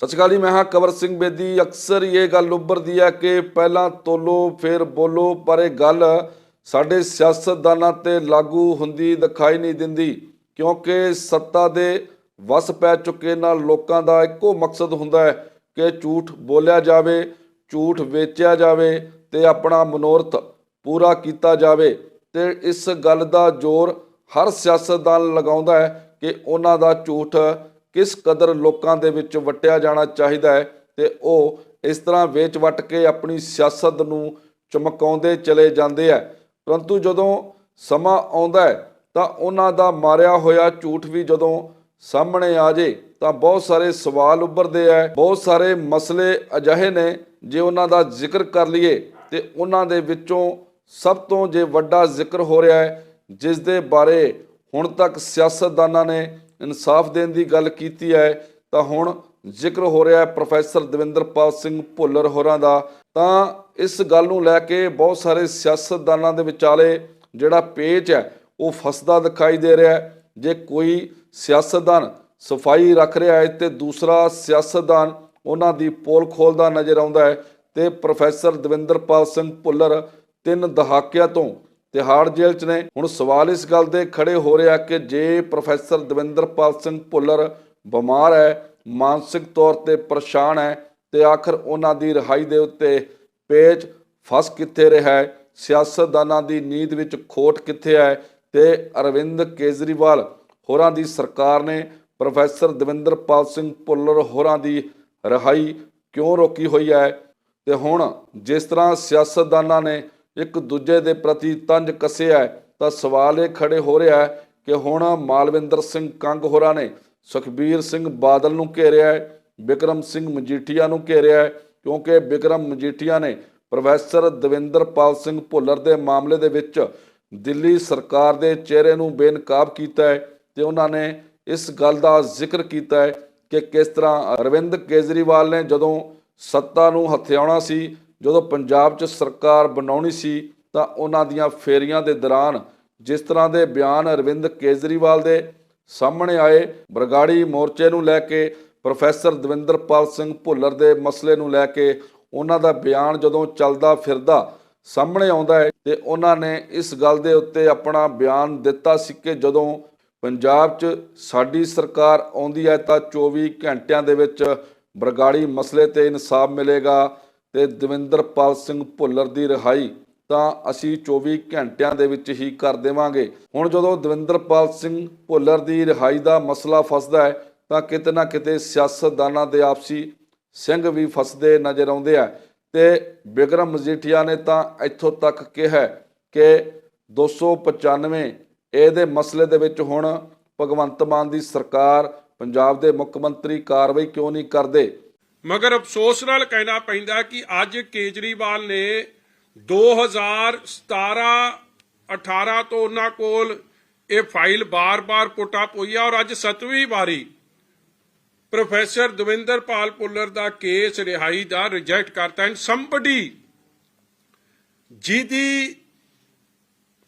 ਸਤਿ ਸ਼੍ਰੀ ਅਕਾਲ ਜੀ, ਮੈਂ ਹਾਂ ਕਵਰ ਸਿੰਘ ਬੇਦੀ। ਅਕਸਰ ਹੀ ਇਹ ਗੱਲ ਉੱਭਰਦੀ ਹੈ ਕਿ ਪਹਿਲਾਂ ਤੋਲੋ, ਫਿਰ ਬੋਲੋ, ਪਰ ਇਹ ਗੱਲ ਸਾਡੇ ਸਿਆਸਤਦਾਨਾਂ ਤੇ ਲਾਗੂ ਹੁੰਦੀ ਦਿਖਾਈ ਨਹੀਂ ਦਿੰਦੀ, ਕਿਉਂਕਿ ਸੱਤਾ ਦੇ ਵਸ ਪੈ ਚੁੱਕੇ ਨਾਲ ਲੋਕਾਂ ਦਾ ਇੱਕੋ ਮਕਸਦ ਹੁੰਦਾ ਹੈ ਕਿ ਝੂਠ ਬੋਲਿਆ ਜਾਵੇ, ਝੂਠ ਵੇਚਿਆ ਜਾਵੇ ਤੇ ਆਪਣਾ ਮਨੋਰਥ ਪੂਰਾ ਕੀਤਾ ਜਾਵੇ। ਤੇ ਇਸ ਗੱਲ ਦਾ ਜ਼ੋਰ ਹਰ ਸਿਆਸਤਦਾਨ ਲਗਾਉਂਦਾ ਹੈ ਕਿ ਉਹਨਾਂ ਦਾ ਝੂਠ ਕਿਸ ਕਦਰ ਲੋਕਾਂ ਦੇ ਵਿੱਚ ਵਟਿਆ ਜਾਣਾ ਚਾਹੀਦਾ ਹੈ ਤੇ ਉਹ ਇਸ ਤਰ੍ਹਾਂ ਵੇਚ ਵਟ ਕੇ ਆਪਣੀ ਸਿਆਸਤ ਨੂੰ ਚਮਕਾਉਂਦੇ ਚਲੇ ਜਾਂਦੇ ਹੈ ਪਰੰਤੂ ਜਦੋਂ ਸਮਾਂ ਆਉਂਦਾ ਹੈ ਤਾਂ ਉਹਨਾਂ ਦਾ ਮਾਰਿਆ ਹੋਇਆ ਝੂਠ ਵੀ ਜਦੋਂ ਸਾਹਮਣੇ ਆ ਜੇ ਤਾਂ ਬਹੁਤ ਸਾਰੇ ਸਵਾਲ ਉੱਭਰਦੇ ਆ। ਬਹੁਤ ਸਾਰੇ ਮਸਲੇ ਅਜਿਹੇ ਨੇ ਜੇ ਉਹਨਾਂ ਦਾ ਜ਼ਿਕਰ ਕਰ ਲਈਏ ਤੇ ਉਹਨਾਂ ਦੇ ਵਿੱਚੋਂ ਸਭ ਤੋਂ ਜੇ ਵੱਡਾ ਜ਼ਿਕਰ ਹੋ ਰਿਹਾ ਹੈ, ਜਿਸ ਦੇ ਬਾਰੇ ਹੁਣ ਤੱਕ ਸਿਆਸਤਦਾਨਾਂ ਨੇ ਇਨਸਾਫ ਦੇਣ ਦੀ ਗੱਲ ਕੀਤੀ ਹੈ, ਤਾਂ ਹੁਣ ਜ਼ਿਕਰ ਹੋ ਰਿਹਾ ਹੈ ਪ੍ਰੋਫੈਸਰ ਦਵਿੰਦਰਪਾਲ ਸਿੰਘ ਭੁੱਲਰ ਹੋਰਾਂ ਦਾ। ਤਾਂ ਇਸ ਗੱਲ ਨੂੰ ਲੈ ਕੇ ਬਹੁਤ ਸਾਰੇ ਸਿਆਸਤਦਾਨਾਂ ਦੇ ਵਿਚਾਲੇ ਜਿਹੜਾ ਪੇਚ ਹੈ, ਉਹ ਫਸਦਾ ਦਿਖਾਈ ਦੇ ਰਿਹਾ ਹੈ। ਜੇ ਕੋਈ ਸਿਆਸਤਦਾਨ ਸਫ਼ਾਈ ਰੱਖ ਰਿਹਾ ਹੈ, ਤੇ ਦੂਸਰਾ ਸਿਆਸਤਦਾਨ ਉਹਨਾਂ ਦੀ ਪੋਲ ਖੋਲਦਾ ਨਜ਼ਰ ਆਉਂਦਾ ਹੈ। ਤੇ ਪ੍ਰੋਫੈਸਰ ਦਵਿੰਦਰਪਾਲ ਸਿੰਘ ਭੁੱਲਰ ਤਿੰਨ ਦਹਾਕਿਆਂ ਤੋਂ ਤਿਹਾੜ ਜੇਲ੍ਹ 'ਚ ਨੇ। ਹੁਣ ਸਵਾਲ ਇਸ ਗੱਲ ਦੇ ਖੜੇ ਹੋ ਰਿਹਾ ਕਿ ਜੇ ਪ੍ਰੋਫੈਸਰ ਦਵਿੰਦਰਪਾਲ ਸਿੰਘ ਭੁੱਲਰ ਬਿਮਾਰ ਹੈ, ਮਾਨਸਿਕ ਤੌਰ ਤੇ ਪਰੇਸ਼ਾਨ ਹੈ, ਤੇ ਆਖਰ ਉਹਨਾਂ ਦੀ ਰਿਹਾਈ ਦੇ ਉੱਤੇ ਪੇਚ ਫਸ ਕਿੱਥੇ ਰਿਹਾ ਹੈ? ਸਿਆਸਤਦਾਨਾਂ ਦੀ ਨੀਂਦ ਵਿੱਚ ਖੋਟ ਕਿੱਥੇ ਹੈ? ਤੇ ਅਰਵਿੰਦ ਕੇਜਰੀਵਾਲ ਹੋਰਾਂ ਦੀ ਸਰਕਾਰ ਨੇ ਪ੍ਰੋਫੈਸਰ ਦਵਿੰਦਰਪਾਲ ਸਿੰਘ ਭੁੱਲਰ ਹੋਰਾਂ ਦੀ ਰਿਹਾਈ ਕਿਉਂ ਰੋਕੀ ਹੋਈ ਹੈ? ਤੇ ਹੁਣ ਜਿਸ ਤਰ੍ਹਾਂ ਸਿਆਸਤਦਾਨਾਂ ਨੇ ਇੱਕ ਦੂਜੇ ਦੇ ਪ੍ਰਤੀ ਤੰਜ ਕੱਸਿਆ ਹੈ, ਤਾਂ ਸਵਾਲ ਇਹ ਖੜੇ ਹੋ ਰਿਹਾ ਹੈ ਕਿ ਹੁਣ ਮਾਲਵਿੰਦਰ ਸਿੰਘ ਕੰਗ ਹੋਰਾਂ ਨੇ ਸੁਖਬੀਰ ਸਿੰਘ ਬਾਦਲ ਨੂੰ ਘੇਰਿਆ ਹੈ ਵਿਕਰਮ ਸਿੰਘ ਮਜੀਠੀਆ ਨੂੰ ਘੇਰਿਆ ਹੈ ਕਿਉਂਕਿ ਵਿਕਰਮ ਮਜੀਠੀਆ ਨੇ ਪ੍ਰੋਫੈਸਰ ਦਵਿੰਦਰਪਾਲ ਸਿੰਘ ਭੁੱਲਰ ਦੇ ਮਾਮਲੇ ਦੇ ਵਿੱਚ ਦਿੱਲੀ ਸਰਕਾਰ ਦੇ ਚਿਹਰੇ ਨੂੰ ਬੇਨਕਾਬ ਕੀਤਾ ਹੈ ਤੇ ਉਹਨਾਂ ਨੇ ਇਸ ਗੱਲ ਦਾ ਜ਼ਿਕਰ ਕੀਤਾ ਹੈ ਕਿ ਕਿਸ ਤਰ੍ਹਾਂ ਅਰਵਿੰਦ ਕੇਜਰੀਵਾਲ ਨੇ ਜਦੋਂ ਸੱਤਾ ਨੂੰ ਹਥਿਆਉਣਾ ਸੀ ਜਦੋਂ ਪੰਜਾਬ 'ਚ ਸਰਕਾਰ ਬਣਾਉਣੀ ਸੀ ਤਾਂ ਉਹਨਾਂ ਦੀਆਂ ਫੇਰੀਆਂ ਦੇ ਦੌਰਾਨ ਜਿਸ ਤਰ੍ਹਾਂ ਦੇ ਬਿਆਨ ਅਰਵਿੰਦ ਕੇਜਰੀਵਾਲ ਦੇ ਸਾਹਮਣੇ ਆਏ, ਬਰਗਾੜੀ ਮੋਰਚੇ ਨੂੰ ਲੈ ਕੇ, ਪ੍ਰੋਫੈਸਰ ਦਵਿੰਦਰਪਾਲ ਸਿੰਘ ਭੁੱਲਰ ਦੇ ਮਸਲੇ ਨੂੰ ਲੈ ਕੇ ਉਹਨਾਂ ਦਾ ਬਿਆਨ ਜਦੋਂ ਚੱਲਦਾ ਫਿਰਦਾ ਸਾਹਮਣੇ ਆਉਂਦਾ ਹੈ ਤੇ ਉਹਨਾਂ ਨੇ ਇਸ ਗੱਲ ਦੇ ਉੱਤੇ ਆਪਣਾ ਬਿਆਨ ਦਿੱਤਾ ਸੀ ਕਿ ਜਦੋਂ ਪੰਜਾਬ 'ਚ ਸਾਡੀ ਸਰਕਾਰ ਆਉਂਦੀ ਹੈ ਤਾਂ 24 ਘੰਟਿਆਂ ਦੇ ਵਿੱਚ ਬਰਗਾੜੀ ਮਸਲੇ ਤੇ ਇਨਸਾਫ ਮਿਲੇਗਾ। ਤੇ ਦਵਿੰਦਰਪਾਲ ਸਿੰਘ ਭੁੱਲਰ ਦੀ ਰਿਹਾਈ ਤਾਂ ਅਸੀਂ 24 ਘੰਟਿਆਂ ਦੇ ਵਿੱਚ ਹੀ ਕਰ ਦੇਵਾਂਗੇ। ਹੁਣ ਜਦੋਂ ਦਵਿੰਦਰਪਾਲ ਸਿੰਘ ਭੁੱਲਰ ਦੀ ਰਿਹਾਈ ਦਾ ਮਸਲਾ ਫਸਦਾ ਹੈ, ਤਾਂ ਕਿਤੇ ਨਾ ਕਿਤੇ ਸਿਆਸਤਦਾਨਾਂ ਦੇ ਆਪਸੀ ਸਿੰਘ ਵੀ ਫਸਦੇ ਨਜ਼ਰ ਆਉਂਦੇ ਆ। ਤੇ ਬਿਕਰਮ ਮਜੀਠੀਆ ਨੇ ਤਾਂ ਇੱਥੋਂ ਤੱਕ ਕਿਹਾ ਕਿ 295 ਇਹਦੇ ਮਸਲੇ ਦੇ ਵਿੱਚ ਹੁਣ ਭਗਵੰਤ ਮਾਨ ਦੀ ਸਰਕਾਰ, ਪੰਜਾਬ ਦੇ ਮੁੱਖ ਮੰਤਰੀ ਕਾਰਵਾਈ ਕਿਉਂ ਨਹੀਂ ਕਰਦੇ? ਮਗਰ ਅਫਸੋਸ ਨਾਲ ਕਹਿਣਾ ਪੈਂਦਾ ਕਿ ਅੱਜ ਕੇਜਰੀਵਾਲ ਨੇ 2017 18 ਤੋਂ ਉਹਨਾਂ ਕੋਲ ਇਹ ਫਾਈਲ ਬਾਰ-ਬਾਰ ਪੁੱਟ ਅਪ ਹੋਈ ਆ ਔਰ ਅੱਜ ਸਤਵੀਂ ਵਾਰੀ ਪ੍ਰੋਫੈਸਰ ਦਵਿੰਦਰ ਪਾਲ ਪੁੱਲਰ ਦਾ ਕੇਸ ਰਿਹਾਈ ਦਾ ਰਿਜੈਕਟ ਕਰਤਾ ਐਂਡ ਸੰਬਡੀ ਜਿਹਦੀ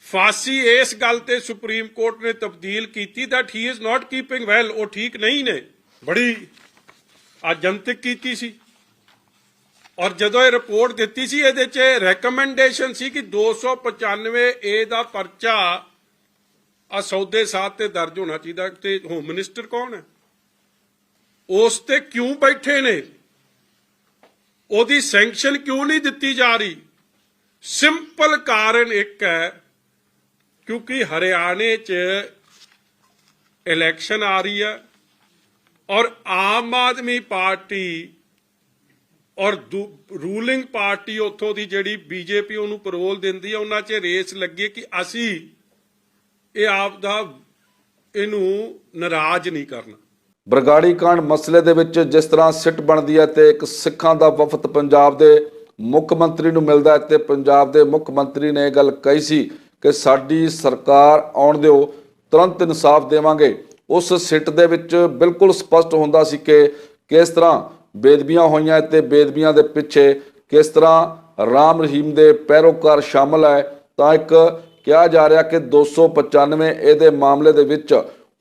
ਫਾਂਸੀ ਇਸ ਗੱਲ ਤੇ ਸੁਪਰੀਮ ਕੋਰਟ ਨੇ ਤਬਦੀਲ ਕੀਤੀ that he is not keeping well, ਉਹ ਠੀਕ ਨਹੀਂ ਨੇ। ਬੜੀ ਆ ਅਜੰਤਕ ਕੀਤੀ ਸੀ। ਔਰ ਜਦੋਂ ਇਹ ਰਿਪੋਰਟ ਦਿੱਤੀ ਸੀ, ਇਹਦੇ 'ਚ ਰეკਮੈਂਡੇਸ਼ਨ ਸੀ ਕਿ 295 ਏ ਦਾ ਪਰਚਾ ਆ ਸੌਦੇ ਸਾਥ ਤੇ ਦਰਜ ਹੋਣਾ ਚਾਹੀਦਾ ਤੇ ਹੋਮ ਮਿਨਿਸਟਰ ਕੌਣ ਹੈ? ਉਸ ਤੇ ਕਿਉਂ ਬੈਠੇ ਨੇ? ਉਹਦੀ ਸੈਂਕਸ਼ਨ ਕਿਉਂ ਨਹੀਂ ਦਿੱਤੀ ਜਾ ਰਹੀ? ਸਿੰਪਲ ਕਾਰਨ ਇੱਕ ਹੈ, ਕਿਉਂਕਿ ਹਰਿਆਣੇ 'ਚ ਇਲੈਕਸ਼ਨ ਆ ਰਹੀ ਹੈ। ਔਰ ਆਮ ਆਦਮੀ ਪਾਰਟੀ ਔਰ ਰੂਲਿੰਗ ਪਾਰਟੀ ਉੱਥੋਂ ਦੀ ਜਿਹੜੀ ਬੀਜੇਪੀ ਉਹਨੂੰ ਪਰੋਲ ਦਿੰਦੀ ਹੈ ਉਹਨਾਂ 'ਚ ਰੇਸ ਲੱਗੇ ਕਿ ਅਸੀਂ ਇਹ ਆਪ ਦਾ ਇਹਨੂੰ ਨਾਰਾਜ਼ ਨਹੀਂ ਕਰਨਾ। ਬਰਗਾੜੀ ਕਾਂਡ ਮਸਲੇ ਦੇ ਵਿੱਚ ਜਿਸ ਤਰ੍ਹਾਂ ਸਿੱਟ ਬਣਦੀ ਹੈ ਤੇ ਇੱਕ ਸਿੱਖਾਂ ਦਾ ਵਫਦ ਪੰਜਾਬ ਦੇ ਮੁੱਖ ਮੰਤਰੀ ਨੂੰ ਮਿਲਦਾ ਹੈ ਤੇ ਪੰਜਾਬ ਦੇ ਮੁੱਖ ਮੰਤਰੀ ਨੇ ਇਹ ਗੱਲ ਕਹੀ ਸੀ ਕਿ ਸਾਡੀ ਸਰਕਾਰ ਆਉਣ ਦਿਓ, ਤੁਰੰਤ ਇਨਸਾਫ ਦੇਵਾਂਗੇ। ਉਸ ਸਿੱਟ ਦੇ ਵਿੱਚ ਬਿਲਕੁਲ ਸਪਸ਼ਟ ਹੁੰਦਾ ਸੀ ਕਿ ਕਿਸ ਤਰ੍ਹਾਂ ਬੇਦਬੀਆਂ ਹੋਈਆਂ ਤੇ ਬੇਦਬੀਆਂ ਦੇ ਪਿੱਛੇ ਕਿਸ ਤਰ੍ਹਾਂ ਰਾਮ ਰਹੀਮ ਦੇ ਪੈਰੋਕਾਰ ਸ਼ਾਮਲ ਹੈ। ਤਾਂ ਇੱਕ ਕਿਹਾ ਜਾ ਰਿਹਾ ਕਿ 295 ਇਹਦੇ ਮਾਮਲੇ ਦੇ ਵਿੱਚ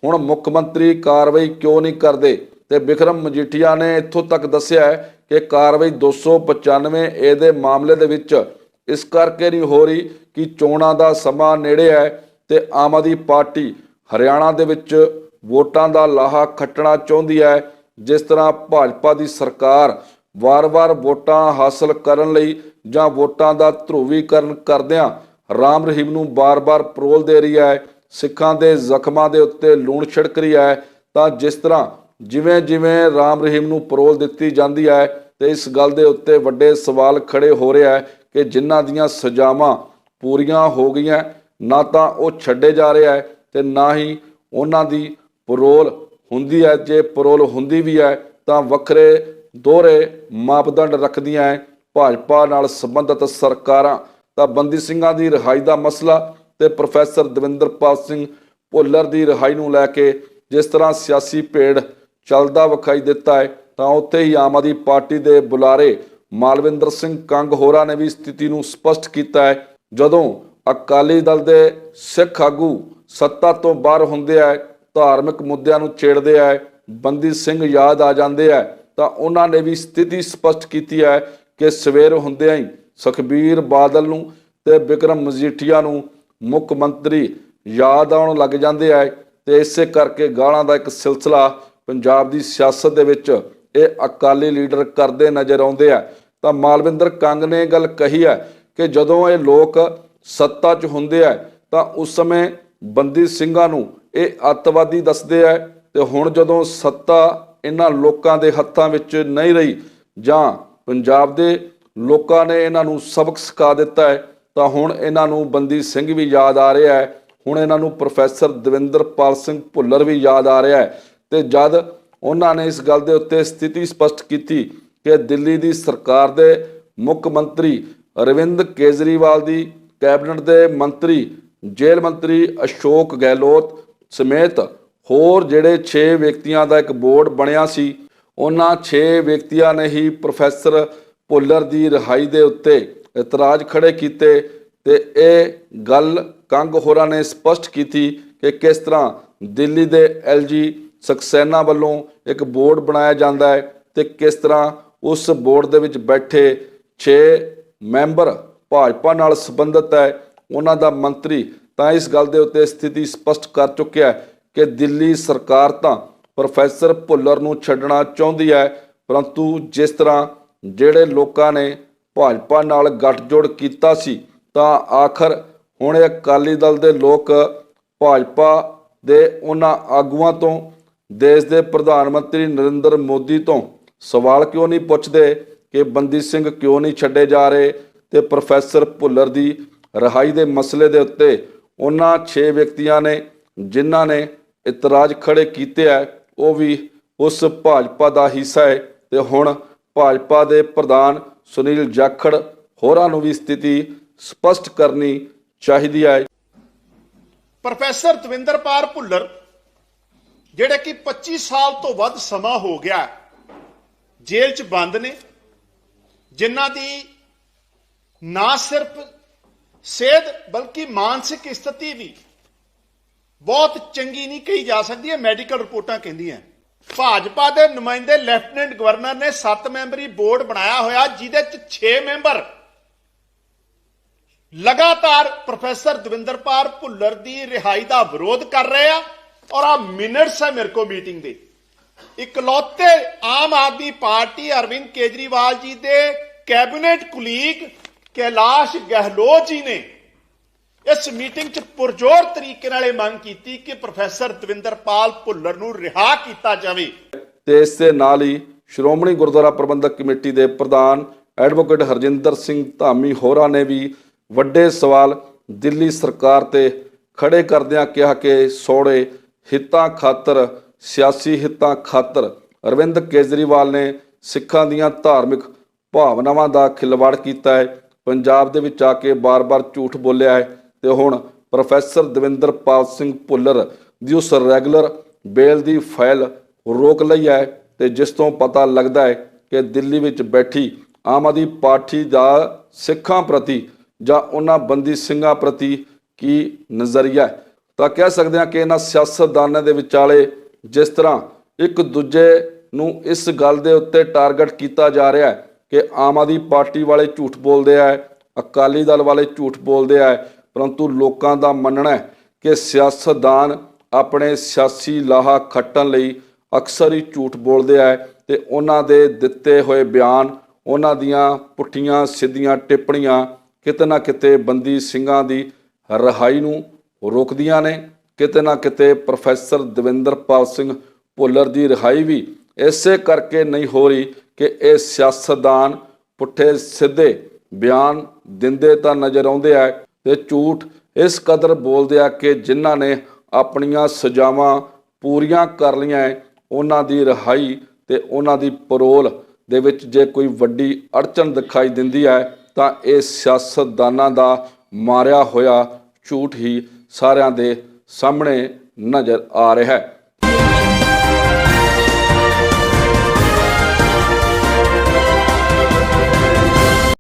ਹੁਣ ਮੁੱਖ ਮੰਤਰੀ ਕਾਰਵਾਈ ਕਿਉਂ ਨਹੀਂ ਕਰਦੇ? ਤੇ ਬਿਕਰਮ ਮਜੀਠੀਆ ਨੇ ਇੱਥੋਂ ਤੱਕ ਦੱਸਿਆ ਹੈ ਕਿ ਕਾਰਵਾਈ 295 ਏ ਦੇ ਮਾਮਲੇ ਦੇ ਵਿੱਚ ਇਸ ਕਰਕੇ ਨਹੀਂ ਹੋ ਰਹੀ ਕਿ ਚੋਣਾਂ ਦਾ ਸਮਾਂ ਨੇੜੇ ਹੈ ਤੇ ਆਮ ਆਦਮੀ ਪਾਰਟੀ ਹਰਿਆਣਾ ਦੇ ਵਿੱਚ ਵੋਟਾਂ ਦਾ ਲਾਹਾ ਖੱਟਣਾ ਚਾਹੁੰਦੀ ਹੈ। ਜਿਸ ਤਰ੍ਹਾਂ ਭਾਜਪਾ ਦੀ ਸਰਕਾਰ ਵਾਰ-ਵਾਰ ਵੋਟਾਂ ਹਾਸਲ ਕਰਨ ਲਈ ਜਾਂ ਵੋਟਾਂ ਦਾ ਧਰੂਵੀਕਰਨ ਕਰਦਿਆਂ ਰਾਮ ਰਹੀਮ ਨੂੰ ਬਾਰ-ਬਾਰ ਪਰੋਲ ਦੇ ਰਹੀ ਹੈ, ਸਿੱਖਾਂ ਦੇ ਜ਼ਖਮਾਂ ਦੇ ਉੱਤੇ ਲੂਣ ਛਿੜਕ ਰਹੀ ਹੈ, ਤਾਂ ਜਿਸ ਤਰ੍ਹਾਂ ਜਿਵੇਂ ਜਿਵੇਂ ਰਾਮ ਰਹੀਮ ਨੂੰ ਪਰੋਲ ਦਿੱਤੀ ਜਾਂਦੀ ਹੈ ਤੇ ਇਸ ਗੱਲ ਦੇ ਉੱਤੇ ਵੱਡੇ ਸਵਾਲ ਖੜੇ ਹੋ ਰਿਹਾ ਹੈ ਕਿ ਜਿਨ੍ਹਾਂ ਦੀਆਂ ਸਜ਼ਾਵਾਂ ਪੂਰੀਆਂ ਹੋ ਗਈਆਂ, ਨਾ ਤਾਂ ਉਹ ਛੱਡੇ ਜਾ ਰਿਹਾ ਹੈ ਤੇ ਨਾ ਹੀ ਉਹਨਾਂ ਦੀ ਪਰੋਲ ਹੁੰਦੀ ਹੈ, ਜੇ ਪਰੋਲ ਹੁੰਦੀ ਵੀ ਹੈ, ਤਾਂ ਵੱਖਰੇ ਦੋਹਰੇ ਮਾਪਦੰਡ ਰੱਖਦੀਆਂ ਹੈ। ਭਾਜਪਾ ਨਾਲ ਸੰਬੰਧਿਤ ਸਰਕਾਰਾਂ, ਤਾਂ ਬੰਦੀ ਸਿੰਘਾਂ ਦੀ ਰਿਹਾਈ ਦਾ ਮਸਲਾ ਤੇ ਪ੍ਰੋਫੈਸਰ ਦਵਿੰਦਰਪਾਲ ਸਿੰਘ ਭੁੱਲਰ ਦੀ ਰਿਹਾਈ ਨੂੰ ਲੈ ਕੇ ਜਿਸ ਤਰ੍ਹਾਂ ਸਿਆਸੀ ਭੇੜ ਚੱਲਦਾ ਵਿਖਾਈ ਦਿੱਤਾ ਹੈ, ਤਾਂ ਉੱਥੇ ਹੀ ਆਮ ਆਦਮੀ ਪਾਰਟੀ ਦੇ ਬੁਲਾਰੇ ਮਾਲਵਿੰਦਰ ਸਿੰਘ ਕੰਗ ਹੋਰਾਂ ਨੇ ਵੀ ਸਥਿਤੀ ਨੂੰ ਸਪਸ਼ਟ ਕੀਤਾ ਹੈ। ਜਦੋਂ ਅਕਾਲੀ ਦਲ ਦੇ ਸਿੱਖ ਆਗੂ ਸੱਤਾ ਤੋਂ ਬਾਹਰ ਹੁੰਦੇ ਆ ਧਾਰਮਿਕ ਮੁੱਦਿਆਂ ਨੂੰ ਛੇੜਦੇ ਆ, ਬੰਦੀ ਸਿੰਘ ਯਾਦ ਆ ਜਾਂਦੇ ਆ, ਤਾਂ ਉਹਨਾਂ ਨੇ ਵੀ ਸਥਿਤੀ ਸਪਸ਼ਟ ਕੀਤੀ ਹੈ ਕਿ ਸਵੇਰ ਹੁੰਦਿਆਂ ਹੀ ਸੁਖਬੀਰ ਬਾਦਲ ਨੂੰ ਤੇ ਵਿਕਰਮ ਮਜੀਠੀਆ ਨੂੰ ਮੁੱਖ ਮੰਤਰੀ ਯਾਦ ਆਉਣ ਲੱਗ ਜਾਂਦੇ ਆ, ਤੇ ਇਸੇ ਕਰਕੇ ਗਾਲਾਂ ਦਾ ਇੱਕ ਸਿਲਸਿਲਾ ਪੰਜਾਬ ਦੀ ਸਿਆਸਤ ਦੇ ਵਿੱਚ ਇਹ ਅਕਾਲੀ ਲੀਡਰ ਕਰਦੇ ਨਜ਼ਰ ਆਉਂਦੇ ਆ। ਤਾਂ ਮਾਲਵਿੰਦਰ ਕੰਗ ਨੇ ਇਹ ਗੱਲ ਕਹੀ ਹੈ ਕਿ ਜਦੋਂ ਇਹ ਲੋਕ ਸੱਤਾ 'ਚ ਹੁੰਦੇ ਆ, ਤਾਂ ਉਸ ਸਮੇਂ ਬੰਦੀ ਸਿੰਘਾਂ ਨੂੰ ਇਹ ਅੱਤਵਾਦੀ ਦੱਸਦੇ ਆ ਤੇ ਹੁਣ ਜਦੋਂ ਸੱਤਾ ਇਹਨਾਂ ਲੋਕਾਂ ਦੇ ਹੱਥਾਂ ਵਿੱਚ ਨਹੀਂ ਰਹੀ ਜਾਂ ਪੰਜਾਬ ਦੇ ਲੋਕਾਂ ਨੇ ਇਹਨਾਂ ਨੂੰ ਸਬਕ ਸਿਖਾ ਦਿੱਤਾ ਹੈ, ਤਾਂ ਹੁਣ ਇਹਨਾਂ ਨੂੰ ਬੰਦੀ ਸਿੰਘ ਵੀ ਯਾਦ ਆ ਰਿਹਾ ਹੈ। ਹੁਣ ਇਹਨਾਂ ਨੂੰ ਪ੍ਰੋਫੈਸਰ ਦਵਿੰਦਰਪਾਲ ਸਿੰਘ ਭੁੱਲਰ ਵੀ ਯਾਦ ਆ ਰਿਹਾ ਹੈ। ਤੇ ਜਦ ਉਹਨਾਂ ਨੇ ਇਸ ਗੱਲ ਦੇ ਉੱਤੇ ਸਥਿਤੀ ਸਪਸ਼ਟ ਕੀਤੀ ਕਿ ਦਿੱਲੀ ਦੀ ਸਰਕਾਰ ਦੇ ਮੁੱਖ ਮੰਤਰੀ ਅਰਵਿੰਦ ਕੇਜਰੀਵਾਲ ਦੀ ਕੈਬਨਿਟ ਦੇ ਮੰਤਰੀ, ਜੇਲ੍ਹ ਮੰਤਰੀ ਅਸ਼ੋਕ ਗਹਿਲੋਤ ਸਮੇਤ ਹੋਰ ਜਿਹੜੇ 6 ਵਿਅਕਤੀਆਂ ਦਾ ਇੱਕ ਬੋਰਡ ਬਣਿਆ ਸੀ, ਉਹਨਾਂ 6 ਵਿਅਕਤੀਆਂ ਨੇ ਹੀ ਪ੍ਰੋਫੈਸਰ ਭੁੱਲਰ ਦੀ ਰਿਹਾਈ ਦੇ ਉੱਤੇ ਇਤਰਾਜ਼ ਖੜੇ ਕੀਤੇ ਤੇ ਇਹ ਗੱਲ ਕੰਗ ਹੋਰਾਂ ਨੇ ਸਪਸ਼ਟ ਕੀਤੀ ਕਿ ਕਿਸ ਤਰ੍ਹਾਂ ਦਿੱਲੀ ਦੇ ਐਲਜੀ ਸਕਸੈਨਾ ਵੱਲੋਂ ਇੱਕ ਬੋਰਡ ਬਣਾਇਆ ਜਾਂਦਾ ਹੈ ਤੇ ਕਿਸ ਤਰ੍ਹਾਂ ਉਸ ਬੋਰਡ ਦੇ ਵਿੱਚ ਬੈਠੇ 6 ਮੈਂਬਰ ਭਾਜਪਾ ਨਾਲ ਸੰਬੰਧਿਤ ਹੈ, ਉਹਨਾਂ ਦਾ ਮੰਤਰੀ ਤਾਂ ਇਸ ਗੱਲ ਦੇ ਉੱਤੇ ਸਥਿਤੀ ਸਪਸ਼ਟ ਕਰ ਚੁੱਕਿਆ ਕਿ ਦਿੱਲੀ ਸਰਕਾਰ ਤਾਂ ਪ੍ਰੋਫੈਸਰ ਭੁੱਲਰ ਨੂੰ ਛੱਡਣਾ ਚਾਹੁੰਦੀ ਹੈ, ਪਰੰਤੂ ਜਿਸ ਤਰ੍ਹਾਂ ਜਿਹੜੇ ਲੋਕਾਂ ਨੇ ਭਾਜਪਾ ਨਾਲ ਗੱਠਜੋੜ ਕੀਤਾ ਸੀ, ਤਾਂ ਆਖਰ ਹੁਣ ਅਕਾਲੀ ਦਲ ਦੇ ਲੋਕ ਭਾਜਪਾ ਦੇ ਉਹਨਾਂ ਆਗੂਆਂ ਤੋਂ, ਦੇਸ਼ ਦੇ ਪ੍ਰਧਾਨ ਮੰਤਰੀ ਨਰਿੰਦਰ ਮੋਦੀ ਤੋਂ ਸਵਾਲ ਕਿਉਂ ਨਹੀਂ ਪੁੱਛਦੇ ਕਿ ਬੰਦੀ ਸਿੰਘ ਕਿਉਂ ਨਹੀਂ ਛੱਡੇ ਜਾ ਰਹੇ ਤੇ ਪ੍ਰੋਫੈਸਰ ਭੁੱਲਰ ਦੀ ਰਿਹਾਈ ਦੇ ਮਸਲੇ ਦੇ ਉੱਤੇ ਉਹਨਾਂ 6 ਵਿਅਕਤੀਆਂ ਨੇ ਜਿਨ੍ਹਾਂ ਨੇ ਇਤਰਾਜ਼ ਖੜੇ ਕੀਤੇ ਹੈ ਉਹ ਵੀ ਉਸ ਭਾਜਪਾ ਦਾ ਹਿੱਸਾ ਹੈ ਤੇ ਹੁਣ ਭਾਜਪਾ ਦੇ ਪ੍ਰਧਾਨ ਸੁਨੀਲ ਜਾਖੜ ਹੋਰਾਂ ਨੂੰ ਵੀ ਸਥਿਤੀ ਸਪਸ਼ਟ ਕਰਨੀ ਚਾਹੀਦੀ ਹੈ। ਪ੍ਰੋਫੈਸਰ ਦਵਿੰਦਰਪਾਲ ਭੁੱਲਰ, ਜਿਹੜੇ ਕਿ 25 ਸਾਲ ਤੋਂ ਵੱਧ ਸਮਾਂ ਹੋ ਗਿਆ ਜੇਲ੍ਹ 'ਚ ਬੰਦ ਨੇ, ਜਿਨ੍ਹਾਂ ਦੀ ਨਾ ਸਿਰਫ ਸਿਹਤ ਬਲਕਿ ਮਾਨਸਿਕ ਸਥਿਤੀ ਵੀ ਬਹੁਤ ਚੰਗੀ ਨਹੀਂ ਕਹੀ ਜਾ ਸਕਦੀ ਹੈ ਮੈਡੀਕਲ ਰਿਪੋਰਟਾਂ ਕਹਿੰਦੀਆਂ। ਭਾਜਪਾ ਦੇ ਨੁਮਾਇੰਦੇ ਲੈਫਟੀਨੈਂਟ ਗਵਰਨਰ ਨੇ 7 ਮੈਂਬਰੀ ਬੋਰਡ ਬਣਾਇਆ ਹੋਇਆ, ਜਿਹਦੇ 'ਚ 6 ਮੈਂਬਰ ਲਗਾਤਾਰ ਪ੍ਰੋਫੈਸਰ ਦਵਿੰਦਰਪਾਲ ਭੁੱਲਰ ਦੀ ਰਿਹਾਈ ਦਾ ਵਿਰੋਧ ਕਰ ਰਹੇ ਆ, ਔਰ ਆ ਮਿੰਟਸ ਹੈ ਮੇਰੇ ਕੋ ਮੀਟਿੰਗ ਦੇ। ਇਕਲੌਤੇ ਆਮ ਆਦਮੀ ਪਾਰਟੀ ਅਰਵਿੰਦ ਕੇਜਰੀਵਾਲ ਜੀ ਦੇ ਕੈਬਨਿਟ ਕੁਲੀਗ ਕੈਲਾਸ਼ ਗਹਿਲੋਤ ਜੀ ਨੇ ਇਸ ਮੀਟਿੰਗ 'ਚ ਪੁਰਜੋਰ ਤਰੀਕੇ ਨਾਲ ਇਹ ਮੰਗ ਕੀਤੀ ਕਿ ਪ੍ਰੋਫੈਸਰ ਦਵਿੰਦਰਪਾਲ ਭੁੱਲਰ ਨੂੰ ਰਿਹਾ ਕੀਤਾ ਜਾਵੇ। ਤੇ ਇਸ ਦੇ ਨਾਲ ਹੀ ਸ਼੍ਰੋਮਣੀ ਗੁਰਦੁਆਰਾ ਪ੍ਰਬੰਧਕ ਕਮੇਟੀ ਦੇ ਪ੍ਰਧਾਨ ਐਡਵੋਕੇਟ ਹਰਜਿੰਦਰ ਸਿੰਘ ਧਾਮੀ ਹੋਰਾਂ ਨੇ ਵੀ ਵੱਡੇ ਸਵਾਲ ਦਿੱਲੀ ਸਰਕਾਰ ਤੇ ਖੜੇ ਕਰਦਿਆਂ ਕਿਹਾ ਕਿ ਸੋੜੇ ਹਿੱਤਾਂ ਖਾਤਰ, ਸਿਆਸੀ ਹਿੱਤਾਂ ਖਾਤਰ ਅਰਵਿੰਦ ਕੇਜਰੀਵਾਲ ਨੇ ਸਿੱਖਾਂ ਦੀਆਂ ਧਾਰਮਿਕ ਭਾਵਨਾਵਾਂ ਦਾ ਖਿਲਵਾੜ ਕੀਤਾ ਹੈ। ਪੰਜਾਬ ਦੇ ਵਿੱਚ ਆ ਕੇ ਬਾਰ-ਬਾਰ ਝੂਠ ਬੋਲਿਆ ਹੈ ਤੇ ਹੁਣ ਪ੍ਰੋਫੈਸਰ ਦਵਿੰਦਰਪਾਲ ਸਿੰਘ ਭੁੱਲਰ ਦੀ ਉਸ ਰੈਗੂਲਰ ਬੇਲ ਦੀ ਫਾਈਲ ਰੋਕ ਲਈ ਹੈ ਤੇ ਜਿਸ ਤੋਂ ਪਤਾ ਲੱਗਦਾ ਹੈ ਕਿ ਦਿੱਲੀ ਵਿੱਚ ਬੈਠੀ ਆਮ ਆਦਮੀ ਪਾਰਟੀ ਦਾ ਸਿੱਖਾਂ ਪ੍ਰਤੀ ਜਾਂ ਉਹਨਾਂ ਬੰਦੀ ਸਿੰਘਾਂ ਪ੍ਰਤੀ ਕੀ ਨਜ਼ਰੀਆ ਤਾਂ ਕਹਿ ਸਕਦੇ ਹਾਂ ਕਿ ਇਹਨਾਂ ਸਿਆਸਤਦਾਨਾਂ ਦੇ ਵਿਚਾਲੇ ਜਿਸ ਤਰ੍ਹਾਂ ਇੱਕ ਦੂਜੇ ਨੂੰ ਇਸ ਗੱਲ ਦੇ ਉੱਤੇ ਟਾਰਗੇਟ ਕੀਤਾ ਜਾ ਰਿਹਾ ਹੈ ਕਿ ਆਮ ਆਦਮੀ ਪਾਰਟੀ ਵਾਲੇ ਝੂਠ ਬੋਲਦੇ ਆ, ਅਕਾਲੀ ਦਲ ਵਾਲੇ ਝੂਠ ਬੋਲਦੇ ਆ, ਪਰੰਤੂ ਲੋਕਾਂ ਦਾ ਮੰਨਣਾ ਹੈ ਕਿ ਸਿਆਸਤਦਾਨ ਆਪਣੇ ਸਿਆਸੀ ਲਾਹਾ ਖੱਟਣ ਲਈ ਅਕਸਰ ਹੀ ਝੂਠ ਬੋਲਦੇ ਆ ਤੇ ਉਹਨਾਂ ਦੇ ਦਿੱਤੇ ਹੋਏ ਬਿਆਨ, ਉਹਨਾਂ ਦੀਆਂ ਪੁੱਠੀਆਂ, ਸਿੱਧੀਆਂ ਟਿੱਪਣੀਆਂ ਕਿਤੇ ਨਾ ਕਿਤੇ ਬੰਦੀ ਸਿੰਘਾਂ ਦੀ ਰਿਹਾਈ ਨੂੰ ਰੋਕਦੀਆਂ ਨੇ। ਕਿਤੇ ਨਾ ਕਿਤੇ ਪ੍ਰੋਫੈਸਰ ਦਵਿੰਦਰਪਾਲ ਸਿੰਘ ਭੁੱਲਰ ਦੀ ਰਿਹਾਈ ਵੀ ਇਸੇ ਕਰਕੇ ਨਹੀਂ ਹੋ ਰਹੀ ਕਿ ਇਹ ਸਿਆਸਤਦਾਨ ਪੁੱਠੇ ਸਿੱਧੇ ਬਿਆਨ ਦਿੰਦੇ ਤਾਂ ਨਜ਼ਰ ਆਉਂਦੇ ਆ ਤੇ ਝੂਠ ਇਸ ਕਦਰ ਬੋਲਦੇ ਆ ਕਿ ਜਿਨ੍ਹਾਂ ਨੇ ਆਪਣੀਆਂ ਸਜ਼ਾਵਾਂ ਪੂਰੀਆਂ ਕਰ ਲਈਆਂ ਹੈ, ਉਹਨਾਂ ਦੀ ਰਿਹਾਈ ਤੇ ਉਹਨਾਂ ਦੀ ਪਰੋਲ ਦੇ ਵਿੱਚ ਜੇ ਕੋਈ ਵੱਡੀ ਅੜਚਨ ਦਿਖਾਈ ਦਿੰਦੀ ਹੈ ਤਾਂ ਇਹ ਸਿਆਸਤਦਾਨਾਂ ਦਾ ਮਾਰਿਆ ਹੋਇਆ ਝੂਠ ਹੀ ਸਾਰਿਆਂ ਦੇ ਸਾਹਮਣੇ ਨਜ਼ਰ ਆ ਰਿਹਾ ਹੈ